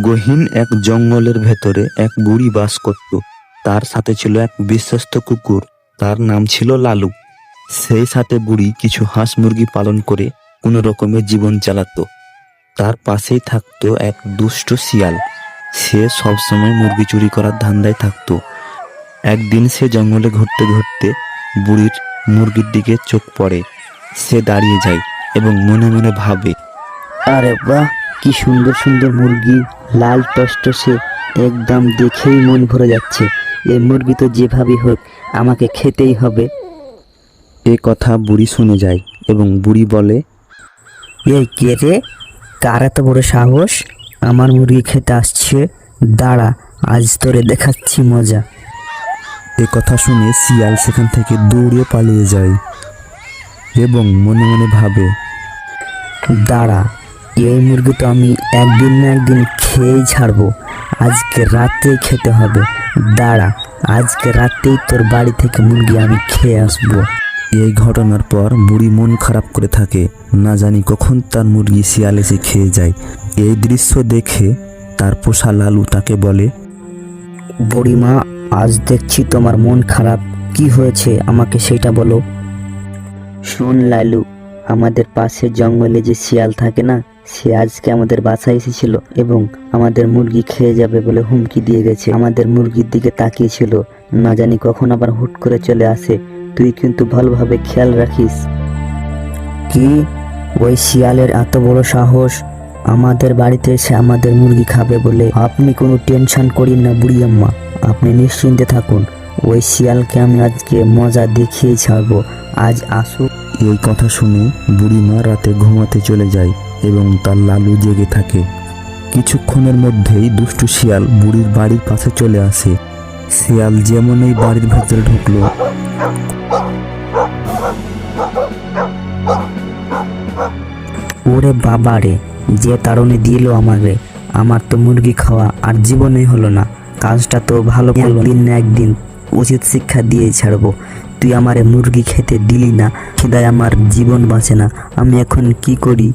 গহীন এক জঙ্গলের ভেতরে এক বুড়ি বাস করত। তার সাথে ছিল এক বিশ্বস্ত কুকুর, তার নাম ছিল লালু। সেই সাথে বুড়ি কিছু হাঁস মুরগি পালন করে কোনো রকমের জীবন চালাতো। তার পাশেই থাকতো এক দুষ্ট শিয়াল। সে সবসময় মুরগি চুরি করার ধান্দায় থাকতো। একদিন সে জঙ্গলে ঘুরতে ঘুরতে বুড়ির মুরগির দিকে চোখ পড়ে। সে দাঁড়িয়ে যায় এবং মনে মনে ভাবে, আরে বাহ, কি সুন্দর সুন্দর মুরগি। লাল টসটসে একদম দেখেই মন ভরে যাচ্ছে। এই মুরগি তো যেভাবে হোক আমাকে খেতেই হবে। এ কথা বুড়ি শুনে যায় এবং বুড়ি বলে এই কে রে? কার এত বড় সাহস? আমার মুরগি খেতে আসছে। দাঁড়া আজ তোরে দেখাচ্ছি মজা। এ কথা শুনে শিয়াল সেখান থেকে দৌড়ে পালিয়ে যায় এবং মনে মনে ভাবে দাঁড়া এই মুরগি তো আমি একদিন না একদিন খেয়েই ছাড়বো। আজকে রাতেই খেতে হবে। দাঁড়া আজকে রাতেই তোর বাড়ি থেকে মুরগি আমি খেয়ে আসব। এই ঘটনার পর বুড়ি মন খারাপ করে থাকে। না জানি কখন তার মুরগি শিয়াল এসে খেয়ে যায়। এই দৃশ্য দেখে তার পোষা লালু তাকে বলে বুড়িমা আজ দেখছি তোমার মন খারাপ। কি হয়েছে? আমাকে সেটা বলো। শোন লালু আমাদের পাশে জঙ্গলে যে শিয়াল থাকে না সে আজকে আমাদের বাসায় এসেছিল এবং আমাদের মুরগি খেয়ে যাবে বলে হুমকি দিয়ে গেছে। আমাদের মুরগির দিকে তাকিয়েছিল। না জানি কখন আবার হুট করে চলে আসে। তুই কিন্তু ভালোভাবে খেয়াল রাখিস। কি? ওই শিয়ালের এত বড় সাহস? আমাদের বাড়িতে এসে আমাদের মুরগি খাবে বলে আপনি কোনো টেনশন করিন না বুড়ি আম্মা। আপনি নিশ্চিন্তে থাকুন। ওই শিয়ালকে আমি আজকে মজা দেখিয়ে ছাড়বো। আজ আসুক। এই কথা শুনে বুড়িমা রাতে ঘুমাতে চলে যায়। এবং তার লালু জেগে থাকে। কিছুক্ষণের মধ্যেই দুষ্টু শিয়াল বুড়ির বাড়ির পাশে চলে আসে। শিয়াল যেমন এই বাড়ির ভেতরে ঢুকলো। ওরে বাবা রে, যে তারণে দিল আমারে আমার তো মুরগি খাওয়া আর জীবনে হলো না। কাজটা তো ভালো দিন না। একদিন উচিত শিক্ষা দিয়ে ছাড়বো। তুই আমারে মুরগি খেতে দিলি না। খিদায় আমার জীবন বাঁচে না। আমি এখন কি করি?